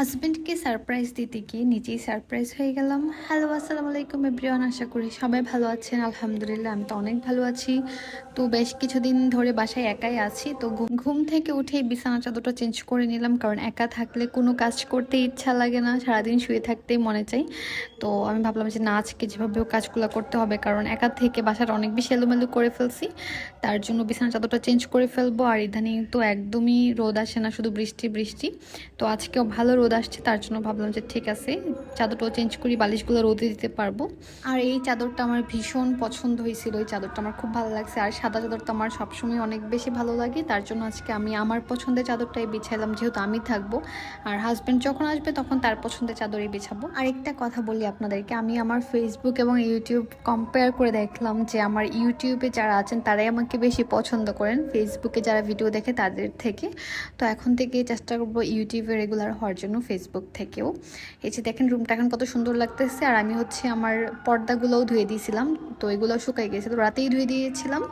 হাজব্যান্ডকে সারপ্রাইজ দিতে গিয়ে নিজেই সারপ্রাইজ হয়ে গেলাম। হ্যালো, আসসালামু আলাইকুম এভরিওয়ান, আশা করি সবাই ভালো আছেন। আলহামদুলিল্লাহ, আমি তো অনেক ভালো আছি। তো বেশ কিছুদিন ধরে বাসায় একাই আছি। তো ঘুম থেকে উঠেই বিছানা চাদরটা চেঞ্জ করে নিলাম, কারণ একা থাকলে কোনো কাজ করতে ইচ্ছা লাগে না, সারাদিন শুয়ে থাকতেই মনে চাই। তো আমি ভাবলাম যে না, আজকে যেভাবেও কাজগুলো করতে হবে, কারণ একা থেকে বাসাটা অনেক বেশি এলোমেলো করে ফেলছি। তার জন্য বিছানা চাদরটা চেঞ্জ করে ফেলব। আর ইদানিং তো একদমই রোদ আসে না, শুধু বৃষ্টি বৃষ্টি। তো আজকেও ভালো রোদ আসছে, তার জন্য ভাবলাম যে ঠিক আছে, চাদরটাও চেঞ্জ করি, বালিশগুলো রোদে দিতে পারব। আর এই চাদরটা আমার ভীষণ পছন্দ হয়েছিল, এই চাদরটা আমার খুব ভালো লাগছে। আর সাদা চাদরটা আমার সবসময় অনেক বেশি ভালো লাগে, তার জন্য আজকে আমি আমার পছন্দের চাদরটাই বিছাইলাম, যেহেতু আমি থাকব। আর হাজব্যান্ড যখন আসবে, তখন তার পছন্দের চাদরই বিছাবো। আর একটা কথা বলি আপনাদেরকে, আমি আমার ফেসবুক এবং ইউটিউব কম্পেয়ার করে দেখলাম যে আমার ইউটিউবে যারা আছেন, তারাই আমাকে বেশি পছন্দ করেন। ফেসবুকে যারা ভিডিও দেখে, তাদের থেকে। তো এখন থেকে চেষ্টা করব ইউটিউবে রেগুলার হওয়ার জন্য। ফেসবুক থেকেও। এই যে দেখেন রুমটা এখন কত সুন্দর লাগতেছে, আর আমি হচ্ছে আমার পর্দাগুলোও ধুয়ে দিয়েছিলাম। তো এগুলো শুকাই গেছে, তো রাতেই ধুয়ে দিয়েছিলাম।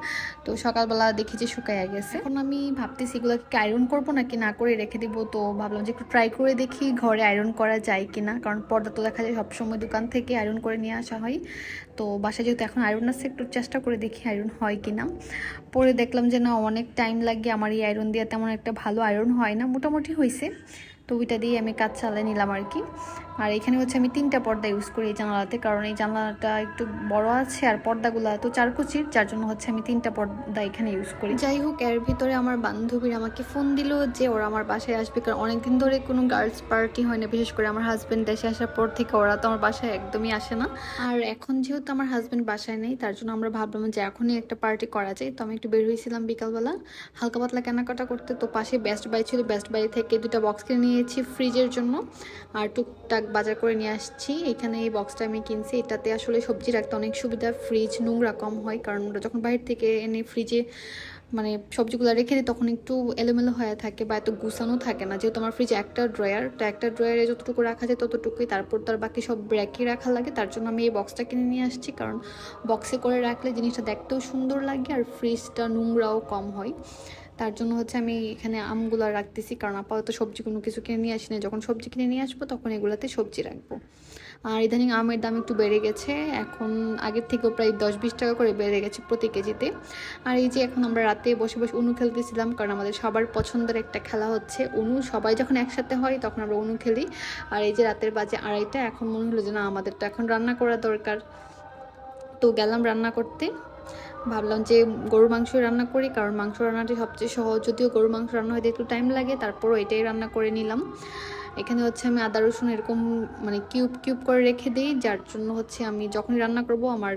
তো সকালবেলা দেখি যে শুকাইয়া গেছে। এখন আমি ভাবতেছি এগুলোকে আয়রন করব নাকি না করে রেখে দিব? তো ভাবলাম যে একটু ট্রাই করে দেখি ঘরে আয়রন করা যায় কি না কারণ পর্দা তো দেখা যায় সবসময় দোকান থেকে আয়রন করে নিয়ে আসা হয়। তো বাসায় যেহেতু এখন আয়রন আছে, একটু চেষ্টা করে দেখি আয়রন হয় কি না পরে দেখলাম যে না, অনেক টাইম লাগে, আমার এই আয়রন দিয়ে তেমন একটা ভালো আয়রন হয় না। মোটামুটি হয়েছে তো ওইটা দিয়ে আমি কাজ চালিয়ে নিলাম আর কি। আর এখানে হচ্ছে আমি তিনটা পর্দা ইউজ করি এই জানালাতে, কারণ এই জানালাটা একটু বড় আছে আর পর্দাগুলো তো চারকুচির, যার জন্য হচ্ছে আমি তিনটা পর্দা এখানে ইউজ করি। যাই হোক, এর ভিতরে আমার বান্ধবীর আমাকে ফোন দিল যে ওরা আমার বাসায় আসবে, কারণ অনেকদিন ধরে কোনো গার্লস পার্টি হয় না, বিশেষ করে আমার হাজব্যান্ড দেশে আসার পর থেকে ওরা তো আমার বাসায় একদমই আসে না। আর এখন যেহেতু আমার হাজব্যান্ড বাসায় নেই, তার জন্য আমরা ভাবলাম যে এখনই একটা পার্টি করা যায়, তো আমি একটু বের হয়েছিলাম বিকালবেলা। হালকা পাতলা কেনাকাটা করতে, তো পাশে বেস্ট বাই ছিল বেস্ট বাই থেকে দুটা বক্স কিনে নিয়েছি ফ্রিজের জন্য। আর টুকটাক বাজার করে নিয়ে আসছি। এখানে এই বক্সটা আমি কিনছি। এটাতে আসলে সবজি রাখতে অনেক সুবিধা। ফ্রিজ নোংরা কম হয়, কারণ ওটা যখন বাইরে থেকে এনে ফ্রিজে মানে সবজিগুলো রেখে দিই, তখন একটু এলোমেলো হয়ে থাকে বা এত গুছানো থাকে না। যেহেতু আমার ফ্রিজে একটা ড্রয়ার তো একটা ড্রয়ারে যতটুকু রাখা যায় ততটুকুই। তারপর তার বাকি সব ব্র্যাকে রাখা লাগে। তার জন্য আমি এই বক্সটা কিনে নিয়ে আসছি, কারণ বক্সে করে রাখলে জিনিসটা দেখতেও সুন্দর লাগে আর ফ্রিজটা নোংরাও কম হয়। তার জন্য হচ্ছে আমি এখানে আমগুলো রাখতেছি। কারণ আপাতত সবজি কোনো কিছু কিনে নিয়ে আসি না যখন সবজি কিনে নিয়ে আসব, তখন এগুলোতে সবজি রাখব। আর ইদানিং আমের দাম একটু বেড়ে গেছে। এখন আগের থেকেও প্রায় দশ বিশ টাকা করে বেড়ে গেছে প্রতি কেজিতে। আর এই যে এখন আমরা রাতে বসে বসে উনু খেলতেছিলাম, কারণ আমাদের সবার পছন্দের একটা খেলা হচ্ছে উনু। সবাই যখন একসাথে হয়, তখন আমরা উনু খেলি। আর এই যে রাতের বাজে আড়াইটা, এখন মনে হলো যে না, আমাদের তো এখন রান্না করা দরকার। তো গেলাম রান্না করতে। ভাবলাম যে গরুর মাংস রান্না করি, কারণ মাংস রান্নাটি সবচেয়ে সহজ। যদিও গরুর মাংস রান্না হইতে একটু টাইম লাগে, তারপরও এটাই রান্না করে নিলাম। এখানে হচ্ছে আমি আদা, রসুন এরকম মানে কিউব কিউব করে রেখে দিই, যার জন্য হচ্ছে আমি যখনই রান্না করব, আমার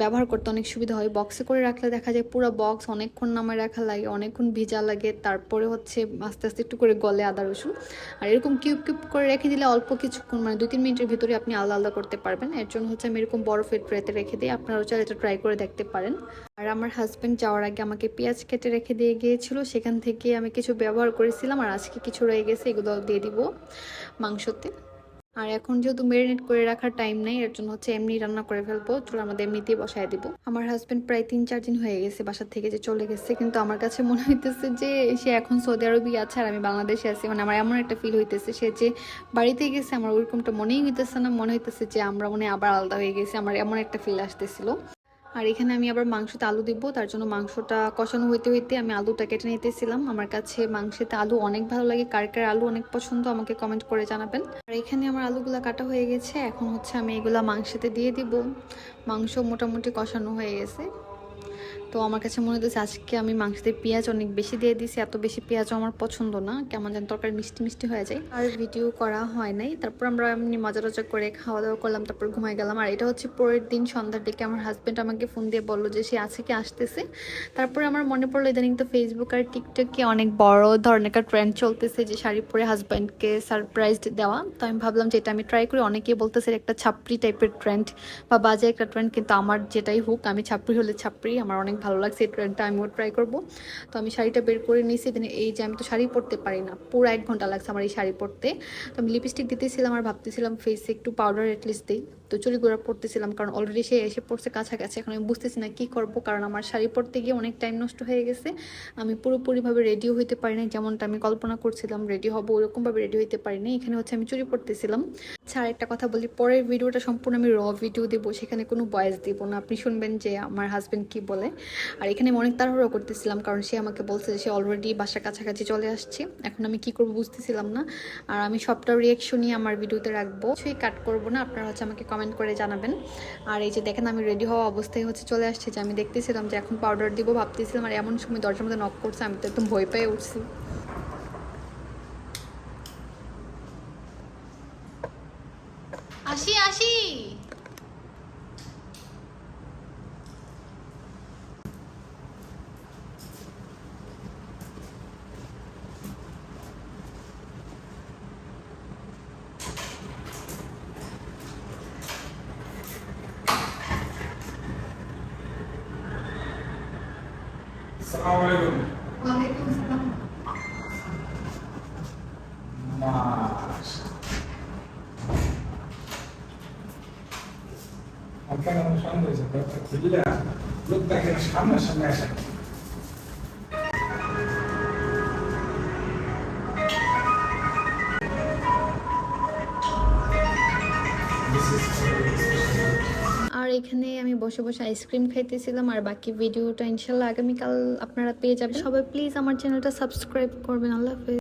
ব্যবহার করতে অনেক সুবিধা হয়। বক্সে করে রাখলে দেখা যায় পুরো বক্স অনেকক্ষণ নামায় রাখা লাগে, অনেকক্ষণ ভিজা লাগে, তারপরে হচ্ছে আস্তে আস্তে একটু করে গলে আদা, রসুন। আর এরকম কিউব কিউব করে রেখে দিলে অল্প কিছুক্ষণ মানে দুই তিন মিনিটের ভিতরে আপনি আলাদা আলাদা করতে পারবেন। এর জন্য হচ্ছে আমি এরকম বরফের ট্রেতে রেখে দিই, আপনারাও চাইলে এটা ট্রাই করে দেখতে পারেন। আর আমার হাজব্যান্ড যাওয়ার আগে আমাকে পেঁয়াজ কেটে রেখে দিয়ে গিয়েছিল, সেখান থেকে আমি কিছু ব্যবহার করেছিলাম, আর আজকে কিছু রয়ে গেছে, এগুলো দিয়ে দিব মাংসতে। আর এখন যেহেতু মেরিনেট করে রাখার টাইম নেই, এর জন্য হচ্ছে এমনি রান্না করে ফেলব। চলো আমাদের এমনিতেই বসায় দিব। আমার হাজব্যান্ড প্রায় তিন, চার দিন হয়ে গেছে বাসার থেকে যে চলে গেছে, কিন্তু আমার কাছে মনে হইতেছে যে সে এখন সৌদি আরবই আছে আর আমি বাংলাদেশে আছি। মানে আমার এমন একটা ফিল হইতেছে, সে যে বাড়িতে গেছে, আমার ওইরকমটা মনেই হইতেছে না। মনে হইতেছে যে আমরা মনে আবার আলাদা হয়ে গেছি। আমার এমন একটা ফিল আসতেছিল। আর এখানে আমি আবার মাংসতে আলু দিব, তার জন্য মাংসটা কষানো হইতে হইতে আমি আলুটা কেটে নিতেছিলাম। আমার কাছে মাংসেতে আলু অনেক ভালো লাগে, কার কার আলু অনেক পছন্দ আমাকে কমেন্ট করে জানাবেন। আর এখানে আমার আলুগুলো কাটা হয়ে গেছে, এখন হচ্ছে আমি এগুলা মাংসেতে দিয়ে দিব। মাংস মোটামুটি কষানো হয়ে গেছে। তো আমার কাছে মনে হচ্ছে আজকে আমি মাংসতে পেঁয়াজ অনেক বেশি দিয়ে দিয়েছি এত বেশি পেঁয়াজও আমার পছন্দ না। কেমন যেন তরকারি মিষ্টি মিষ্টি হয়ে যায়। আর ভিডিও করা হয় নাই। তারপর আমরা এমনি মজা টজা করে খাওয়া দাওয়া করলাম, তারপর ঘুমাই গেলাম। আর এটা হচ্ছে পরের দিন সন্ধ্যার দিকে। আমার হাজব্যান্ড আমাকে ফোন দিয়ে বলল যে, সে আছে কি আসতেছে? তারপরে আমার মনে পড়ল, ইদানিং তো ফেসবুক আর টিকটকে অনেক বড় ধরনের একটা ট্রেন্ড চলতেছে যে, শাড়ি পরে হাজব্যান্ডকে সারপ্রাইজ দেওয়া। তো আমি ভাবলাম যে, এটা আমি ট্রাই করি। অনেকেই বলতেছে একটা ছাপড়ি টাইপের ট্রেন্ড বা বাজে একটা ট্রেন্ড কিন্তু আমার যেটাই হোক, আমি ছাপড়ি হলে ছাপড়ি আমার অনেক ভালো লাগছে, এই ট্রেন্ডটা আমিও ট্রাই করব। তো আমি শাড়িটা বের করে নিয়েছি দেন এই যে আমি তো শাড়ি পরতে পারি না, পুরো এক ঘণ্টা লাগছে আমার এই শাড়ি পরতে। তো আমি লিপস্টিক দিতেছিলাম আর ভাবতেছিলাম ফেসে একটু পাউডার অ্যাটলিস্ট দিই। তো তো চুড়িগুলো পরতেছিলাম কারণ অলরেডি সে এসে পড়ছে কাছাকাছি। এখন আমি বুঝতেছি না কি করব, কারণ আমার শাড়ি পরতে গিয়ে অনেক টাইম নষ্ট হয়ে গেছে। আমি পুরোপুরিভাবে রেডিও হইতে পারি না যেমনটা আমি কল্পনা করছিলাম রেডি হব ওরকমভাবে রেডি হইতে পারি না এখানে হচ্ছে আমি চুরি পড়তেছিলাম। আচ্ছা একটা কথা বলি, পরের ভিডিওটা সম্পূর্ণ আমি র ভিডিও দেবো, সেখানে কোনো ভয়েস দিব না। আপনি শুনবেন যে আমার হাজব্যান্ড কি বলে। আর এখানে আমি অনেক তাড়াহুড়ো করতেছিলাম, কারণ সে আমাকে বলছে যে সে অলরেডি বাসার কাছাকাছি চলে আসছে। এখন আমি কি করব বুঝতেছিলাম না। আর আমি সবটা রিয়েকশনই আমার ভিডিওতে রাখব। কিছুই কাট করব না। আপনারা হচ্ছে আমাকে কমেন্ট করে জানাবেন। আর এই যে দেখেন, আমি রেডি হওয়া অবস্থায় হচ্ছে চলে আসছে যে আমি দেখতেছিলাম যে এখন পাউডার দিব ভাবতেছিলাম, আর এমন সময় দরজার মধ্যে নক করছে, আমি তো একদম ভয় পেয়ে উঠছি। আসি আসি। আসসালামু আপনার সামনে লোক দেখে সামনে সামনে আসে This is এখানে আমি বসে বসে আইসক্রিম খাইতেছিলাম, আর বাকি ভিডিওটা ইনশাল্লাহ আগামীকাল আপনারা পেয়ে যাবেন। সবাই প্লিজ আমার চ্যানেলটা সাবস্ক্রাইব করবেন। আল্লাহ হাফেজ।